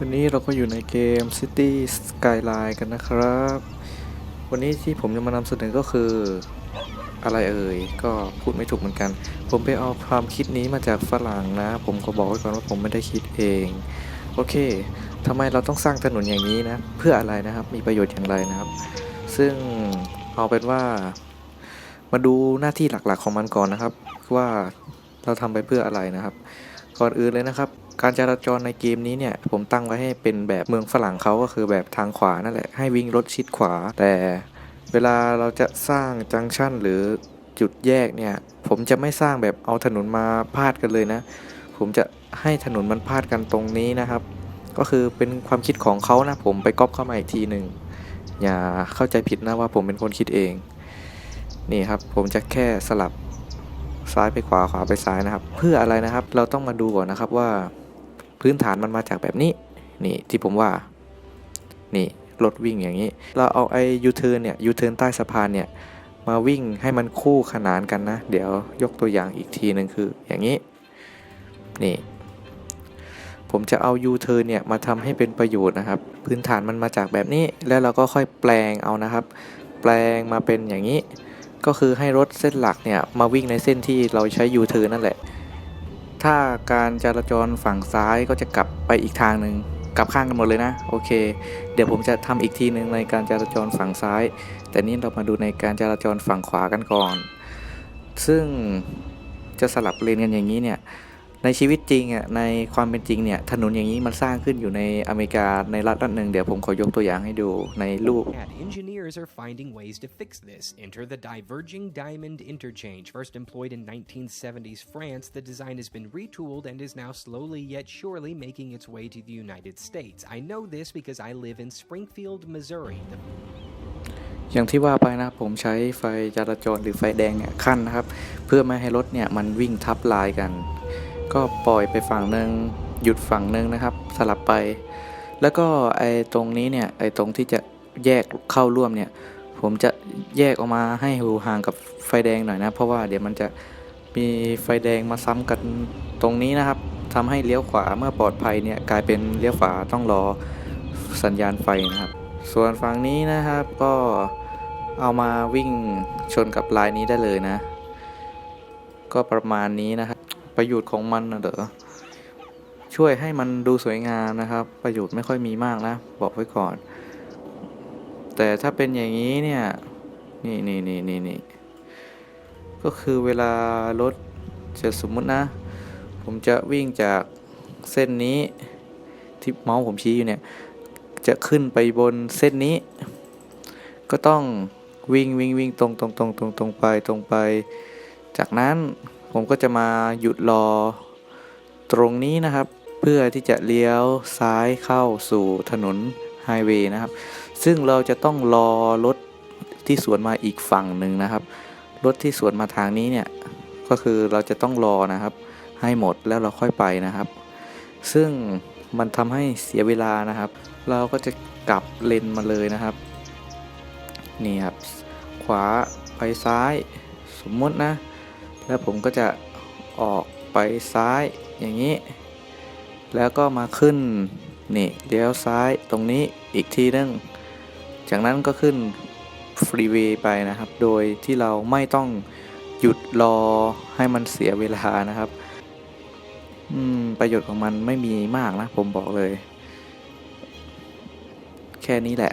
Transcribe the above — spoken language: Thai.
วันนี้เราก็อยู่ในเกม City Skyline กันนะครับ วันนี้ที่ผมจะมานำเสนอก็คือ อะไรเอ่ย ก็พูดไม่ถูกเหมือนกัน ผมไปเอาความคิดนี้มาจากฝรั่งนะ ผมก็บอกไว้ก่อนว่าผมไม่ได้คิดเอง โอเคทำไมเราต้องสร้างถนนอย่างนี้นะ เพื่ออะไรนะครับ มีประโยชน์อย่างไรนะครับ ซึ่งเอาเป็นว่า มาดูหน้าที่หลักๆของมันก่อนนะครับ ว่าเราทำไปเพื่ออะไรนะครับ ก่อนอื่นเลยนะครับ การจราจรในเกมนี้เนี่ยผมตั้งไว้ให้เป็นแบบเมืองฝรั่งเขาก็คือแบบทางขวานั่นแหละให้วิ่งรถชิดขวา แต่เวลาเราจะสร้างจังชันหรือจุดแยกเนี่ยผมจะไม่สร้างแบบเอาถนนมาพาดกันเลยนะ ผมจะให้ถนนมันพาดกันตรงนี้นะครับ ก็คือเป็นความคิดของเขานะผมไปก๊อปเข้ามาอีกทีหนึ่งอย่าเข้าใจผิดนะว่าผมเป็นคนคิดเอง นี่ครับผมจะแค่สลับซ้ายไปขวาขวาไปซ้ายนะครับ เพื่ออะไรนะครับ เราต้องมาดูก่อนนะครับว่า พื้นฐานมันมาจากแบบนี้ นี่ที่ผมว่า นี่รถวิ่งอย่างนี้ เราเอาไอ้ยูเทิร์นเนี่ยยูเทิร์นใต้สะพานเนี่ยมาวิ่งให้มันคู่ขนานกันนะ เดี๋ยวยกตัวอย่างอีกทีหนึ่งคืออย่างนี้ นี่ ผมจะเอายูเทิร์นเนี่ยมาทำให้เป็นประโยชน์นะครับ พื้นฐานมันมาจากแบบนี้ แล้วเราก็ค่อยแปลงเอานะครับ แปลงมาเป็นอย่างนี้ ก็คือให้รถเส้นหลักเนี่ยมาวิ่งในเส้นที่เราใช้ยูเทิร์นนั่นแหละ ถ้าการจราจรฝั่งซ้ายก็จะกลับไปอีกทางหนึ่งกลับข้างกันหมดเลยนะ โอเค เดี๋ยวผมจะทำอีกทีหนึ่งในการจราจรฝั่งซ้าย แต่นี่เรามาดูในการจราจรฝั่งขวากันก่อน ซึ่งจะสลับเลนกันอย่างนี้เนี่ย ในชีวิตจริงอะในความเป็นจริงเนี่ยถนนอย่างนี้มันสร้างขึ้นอยู่ในอเมริกาในรัฐรัฐหนึ่งเดี๋ยวผมขอยกตัวอย่างให้ดูในรูป At engineers are finding ways to fix this. Enter the diverging diamond interchange. First employed in 1970s France, the design has been retooled and is now slowly yet surely making its way to the United States. I know this because I live in Springfield, Missouri. The อย่างที่ว่าไปนะผมใช้ไฟจราจรหรือไฟแดงเนี่ยขั้นนะครับ เพื่อไม่ให้รถเนี่ยมันวิ่งทับลายกัน ก็ปล่อยไปฝั่งหนึ่งหยุดฝั่งหนึ่งนะครับ สลับไป แล้วก็ไอ้ตรงนี้เนี่ยไอ้ตรงที่จะแยกเข้าร่วมเนี่ย ผมจะแยกออกมาให้หูห่างกับไฟแดงหน่อยนะ เพราะว่าเดี๋ยวมันจะมีไฟแดงมาซ้ำกันตรงนี้นะครับทำให้เลี้ยวขวาเมื่อปลอดภัยเนี่ยกลายเป็นเลี้ยวขวาต้องรอสัญญาณไฟนะครับ ส่วนฝั่งนี้นะครับก็เอามาวิ่งชนกับลายนี้ได้เลยนะ ก็ประมาณนี้นะครับ ประโยชน์ของมันนะเด้อช่วยให้มันดูสวยงามนะครับ ประโยชน์ไม่ค่อยมีมากนะ บอกไว้ก่อน แต่ถ้าเป็นอย่างนี้เนี่ย นี่นี่นี่นี่นี่ก็คือเวลารถจะสมมุตินะ ผมจะวิ่งจากเส้นนี้ที่เมาส์ผมชี้อยู่เนี่ย จะขึ้นไปบนเส้นนี้ ก็ต้องวิ่งวิ่งวิ่งตรงตรงตรงตรงตรงไปตรงไป จากนั้น ผมก็จะมาหยุดรอตรงนี้นะครับ เพื่อที่จะเลี้ยวซ้ายเข้าสู่ถนนไฮเวย์นะครับ ซึ่งเราจะต้องรอรถที่สวนมาอีกฝั่งหนึ่งนะครับ รถที่สวนมาทางนี้เนี่ย ก็คือเราจะต้องรอนะครับ ให้หมดแล้วเราค่อยไปนะครับ ซึ่งมันทำให้เสียเวลานะครับ เราก็จะกลับเลนมาเลยนะครับ นี่ครับ ขวาไปซ้าย สมมตินะ แล้วผมก็จะออกไปซ้ายอย่างนี้ แล้วก็มาขึ้นนี่เลี้ยวซ้ายตรงนี้อีกทีนึง จากนั้นก็ขึ้นฟรีเวย์ไปนะครับ โดยที่เราไม่ต้องหยุดรอให้มันเสียเวลานะครับอืมประโยชน์ของมันไม่มีมากนะ ผมบอกเลย แค่นี้แหละ